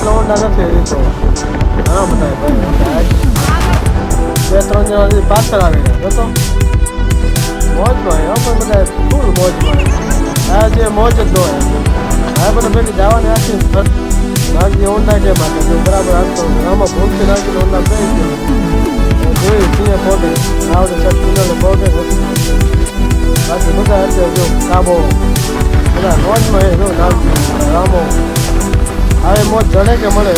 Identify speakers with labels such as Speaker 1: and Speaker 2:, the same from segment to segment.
Speaker 1: આટલો ઊંડા નથી રીતો ઘણા બધા બે, ત્રણ જણા સુધી પાછળ આવી ગયા જોતો મોજમાં હા, પણ બધા ફૂલ મોજમાં આ જે મોજ જ હોય. હા બધા પેલી જવાની આખી નાખી ઊંડા કે માટે. જો બરાબર હાલતો આમાં ભૂલથી નાખીને ઊંડા બે ગયો. જોઈ સિંહ પોતે આવડે સર કિલોને પોતે બાકી બધા હશે જો કાબો બધા મોજમાં એ જો નામ રામો. હવે મોત જડે કે મળે?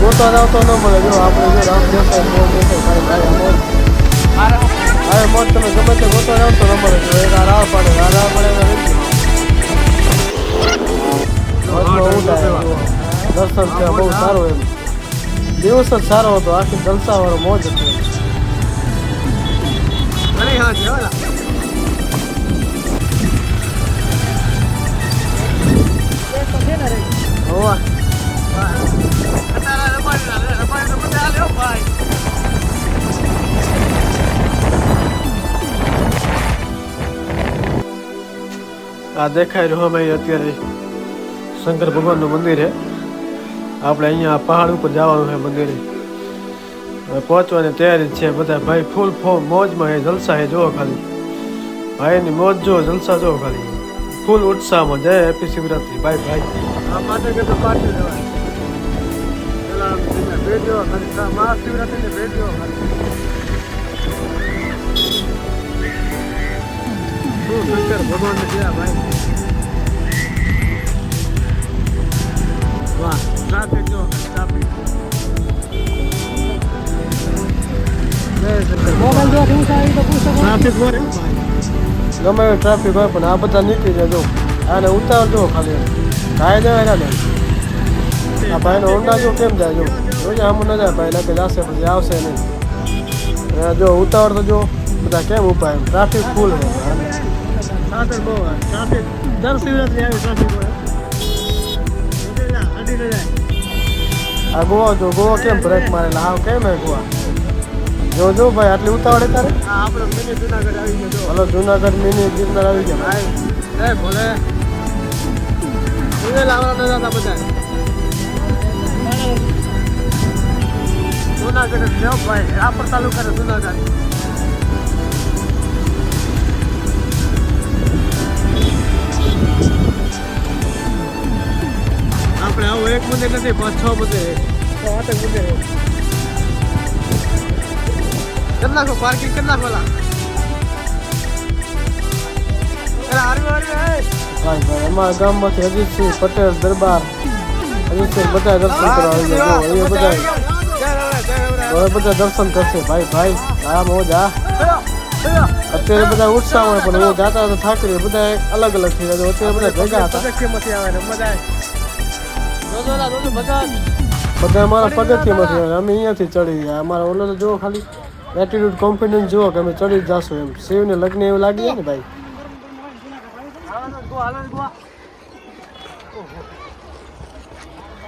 Speaker 1: ગોતો આવતો ન મળે. જો આપણે જો રામ દેસાઈ મોજ દેસાઈ ભાઈ મોજ. હવે મોત તમે ગમે તે ગોતો આવતો ન મળે. જો આ રાહ પડે રાહ પડે. દર્શન છે બહુ સારો એમ. દિવસ જ સારો હતો. આખી જલસા વાળો મોજ હતો. આ દેખાઈ રહ્યો અમે અત્યારે શંકર ભગવાનનું મંદિર છે આપણે અહીંયા પહાડ ઉપર જવાનું છે મંદિરે. પહોંચવાની તૈયારી છે બધા ભાઈ. ફૂલ ફોર્મ, મોજમાં એ જલસા એ જુઓ ખાલી. ભાઈની મોજ જુઓ, જલસા જુઓ ખાલી. ફૂલ ઉત્સાહમાં. જય હેપી શિવરાત્રી. ભાઈ ભાઈ માટે કે શું શંકર ભગવાન. ભાઈ વાહ ટ્રાફિક જો ટ્રાફિક ટ્રાફિક ગમે ટ્રાફિક હોય પણ આ બધા નીકળી જાય જો. આને ઉતાર જો ખાલી. કાંઈ જાય ને આ ભાઈનો હોન્ડા જો કેમ જાય જો? જોજે આમ ન જાય ભાઈ લાગે જશે પછી આવશે નહીં. જો ઉતાવળ તો જો બધા કેમ ઊભા ટ્રાફિક ફૂલ છે. સાતર બહુ ટ્રાફિક દર શિવરાત્રી આવે ટ્રાફિક હોય આ ગોવા જો ગોવા કેમ બ્રેક મારેલા હા કેમ હે ગોવા? જો જો ભાઈ આટલી ઉતાવળે તારે? આપણે મિની જુનાગઢ આવી ગયો હલો જુનાગઢ મિની ગિરનાર આવી ગયા. ભાઈ એ ભોલે. સુને લાવવાના નતા બધા. જુનાગઢ ભાઈ રાપર તાલુકા જુનાગઢ. આપણે આવું એક મંદિર નથી પાંચ છ મંદિર છે. આઠ મંદિર છે. કેટલા કો પાર્કિંગ કેટલા અમારા ગામમાંથી અજીતસિંહ પટેલ દરબાર અજીતસિંહ બધા દર્શન કરવા આવી ગયા એ બધા હવે બધા દર્શન કરશે. ભાઈ ભાઈ હા મોજ હા. અત્યારે બધા ઉત્સાહ હોય પણ એ જાતા હતા ઠાકરે બધા અલગ અલગ થઈ ગયા. અત્યારે બધા ભેગા હતા. બધા અમારા પગથિયામાં આવે. અમે અહીંયાથી ચડી ગયા. અમારા ઓલો તો જુઓ ખાલી. એટીટ્યુડ કોન્ફિડન્સ જુઓ કે અમે ચડી જ જાશું એમ. શિવને લગ્ન એવું લાગી ને ભાઈ?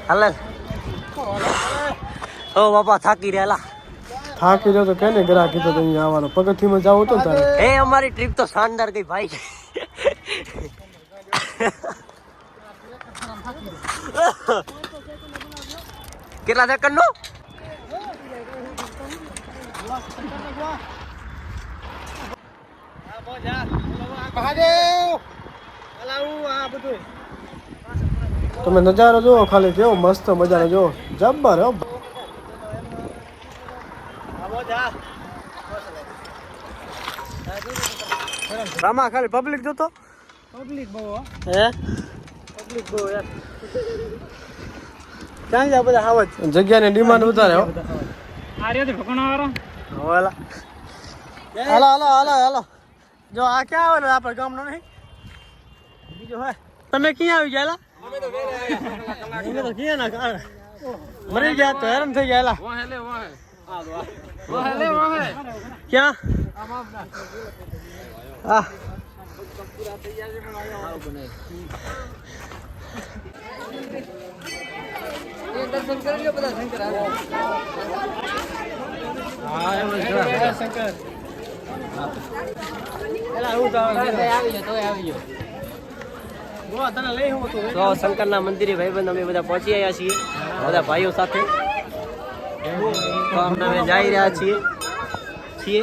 Speaker 2: હાલે. ઓ બાપા થાકી રહેલા
Speaker 1: થાકી રહ્યો તો કે ને ગ્રાહક કીધું તો અહીંયા આવવાનો. પગથિયામાં જાવ તો તારે.
Speaker 2: એ અમારી ટ્રીપ તો શાનદાર ગઈ ભાઈ. કેટલા સેકન્ડ નો
Speaker 1: તમે નજારો જુઓ ખાલી કેવો મસ્ત મજાનો જુઓ. જબ્બર હો. રામા ખાલી પબ્લિક જોતો?
Speaker 3: પબ્લિક બહુ
Speaker 1: હે?
Speaker 3: પબ્લિક બહુ યાર
Speaker 1: ક્યાં જાય બધા આવા જ જગ્યાની ડિમાન્ડ વધારે હો.
Speaker 3: આ રહ્યો ભગવાના વાળો
Speaker 1: હોલા હાલો હાલો હાલો હાલો. જો આ ક્યાં આવે આપણે ગામનો નહીં? બીજો હોય. તમે ક્યાં આવી ગયા અમે તો ક્યાં ના કા મરી ગયા તો હેરાન થઈ ગયા એલા ક્યાં આ હા જ કરાય. શંકર એલા હું. તું તો
Speaker 2: શંકરના મંદિરે ભાઈબંધ અમે બધા પહોંચી આવ્યા છીએ, બધા ભાઈઓ સાથે. અમે જઈ રહ્યા છીએ. છીએ.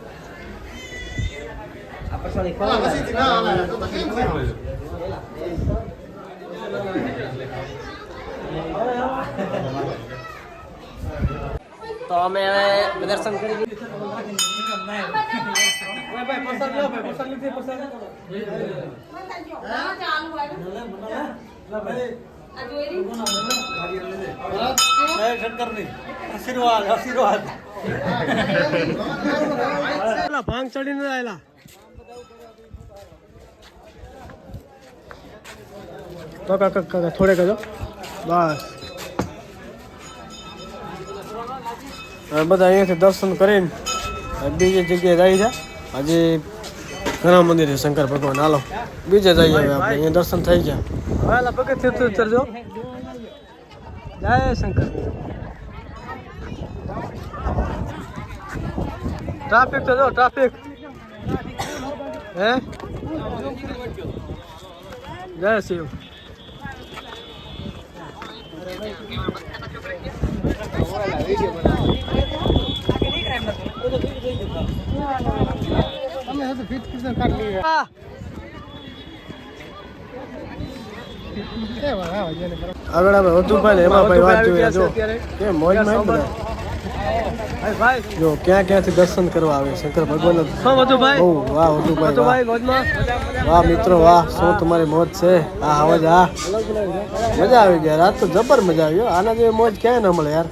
Speaker 2: તો અમે હવે દર્શન કરી
Speaker 1: આશીર્વાદ આશીર્વાદ ભાંગ ચડીને આવેલા કાકા કાકા થોડે કરજો બસ. બધા અહીંયાથી દર્શન કરીને બીજી જગ્યાએ જાય છે. હજી ઘણા મંદિર છે શંકર ભગવાન. હાલો, બીજે જઈએ હવે આપણે. અહીંયા દર્શન થઈ ગયા. હાલા, પગથિયે ઉતરજો જય શંકર. ટ્રાફિક તો જો, ટ્રાફિક. હે? જય શિવ. આગળ આપણે હતું ભાઈ એમાં ભાઈ વાત જોઈએ જો કે મોજમાં જો ક્યાં ક્યાંથી દર્શન કરવા આવે? શંકર ભગવાન વાહ વધુભાઈ વાહ. વાહ મિત્રો વાહ શું તમારી મોજ છે. આ અવાજ આ. મજા આવી ગયા રાત તો જબર મજા આવી ગયો આના જેવી મોજ ક્યાંય ન મળે યાર.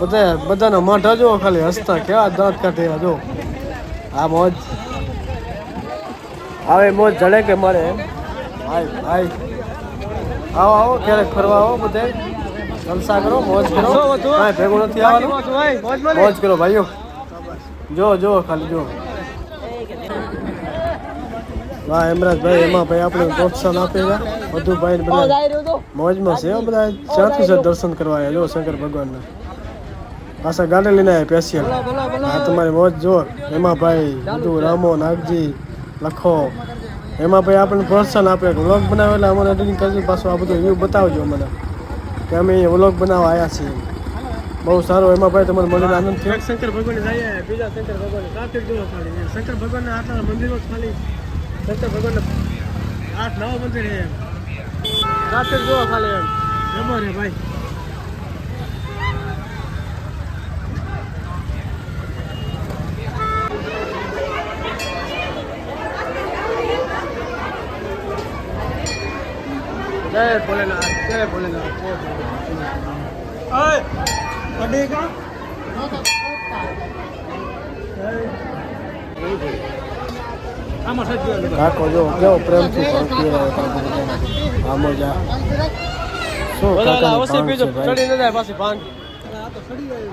Speaker 1: બધા બધાના મોઢા જો ખાલી હસતા કેવા દાંત કાઢેલા જો. આ મોજ. આવે મોજ જડે કે મળે ભાઈ ભાઈ. આવો આવો ક્યારેક ફરવા આવો બધે. જલસા કરો મોજ કરો. કાંઈ ભેગું નથી આવવાનું. મોજ કરો ભાઈઓ. જો જો ખાલી જો. વાહ હેમરાજભાઈ એમાં ભાઈ આપણે પ્રોત્સાહન આપેલા. બધું ભાઈ ને બધા મોજમાં છે બધા. ચાથી છે દર્શન કરવા આવ્યા. જો શંકર ભગવાનના. પાછા ગાડી લઈને આવ્યા સ્પેશિયલ આ તમારી મોજ જો. એમાં ભાઈ બધું રામો નાગજી લખો. એમાં ભાઈ આપણને પ્રોત્સાહન આપે. વ્લોગ બનાવે એટલે અમારે એડિટિંગ કરજો પાછું આ બધું વ્યૂ બતાવજો અમને. કે અમે વ્લોગ બનાવવા આવ્યા છીએ. બહુ સારો, એમાં ભાઈ તમારે મળીને આનંદ થયો. શંકર ભગવાન જઈએ, બીજા શંકર ભગવાન ટ્રાફિક જોવા ખાલી શંકર ભગવાન આટલા મંદિરો ખાલી. શંકર ભગવાન આઠ નવા મંદિર છે ટ્રાફિક જોવા ખાલી એમ. જમો રે ભાઈ. જય ભોલેનાથ જય ભોલેનાથ જય ભોલેનાથ. ઓય અડે કા? કાકો જો કેવો પ્રેમથી ભક્તિ રહ્યો કાકો. આમ શું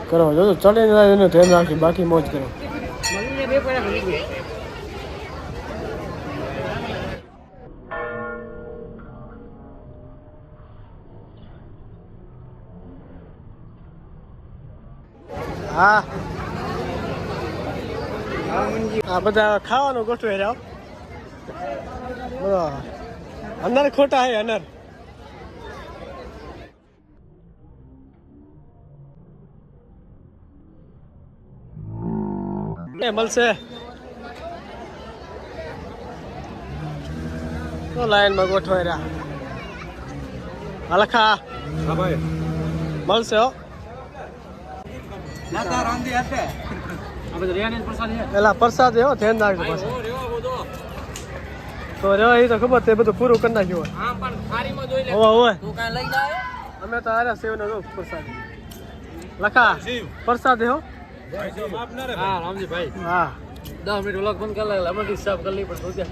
Speaker 1: કરો જો ચડી ચડીને જાય ધ્યાન રાખી બાકી મોજ કરો. હા. આ બધા ખાવાનું ગોઠવે બરાબર. અંદર ખોટા હે અનર. મળશે. તો લાઈનમાં ગોઠવાઈ રહ્યા. હલખા મળશે હો.
Speaker 3: રેહાની પ્રસાદ છે.
Speaker 1: પેલા પ્રસાદ હો ધ્યાન રાખજો પાછો.
Speaker 3: તો રે એ તો ખબર તે બધું પૂરું કરી નાખ્યું
Speaker 2: હા પણ થાળીમાં જોઈ લે.
Speaker 3: હોય હોય
Speaker 4: તું કાંઈ લઈ જાય
Speaker 3: અમે તો આરા સેવ નો પ્રસાદ. લખા પ્રસાદ હો
Speaker 2: હા રામજીભાઈ.
Speaker 3: હા.
Speaker 2: દસ મિનિટ વ્લોગ બંધ કરી લાગેલા અમે હિસાબ કરી લઈ પણ સોચ્યા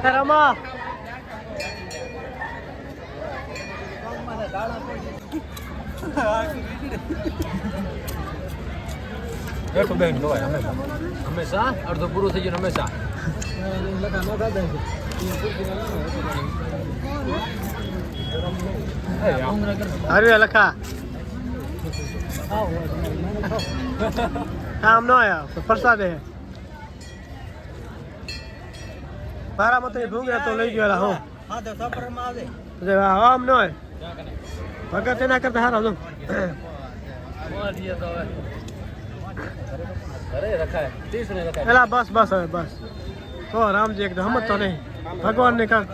Speaker 2: વ્લોગ બંધ બેન
Speaker 3: હે રમા હે
Speaker 2: હંમેશા અડધો પૂરું થઈ ગયો હંમેશા
Speaker 3: અરે લખા કામ ન આયા પ્રસાદ હે મારા તો ભૂંગરા તો લઈ ગયેલા હું આમ ન હોય. ભગત એના કરતા હારા જો. એલા બસ બસ હવે, બસ. તો રામજી એકદમ સમજતો નહીં. ભગવાન ને કાંક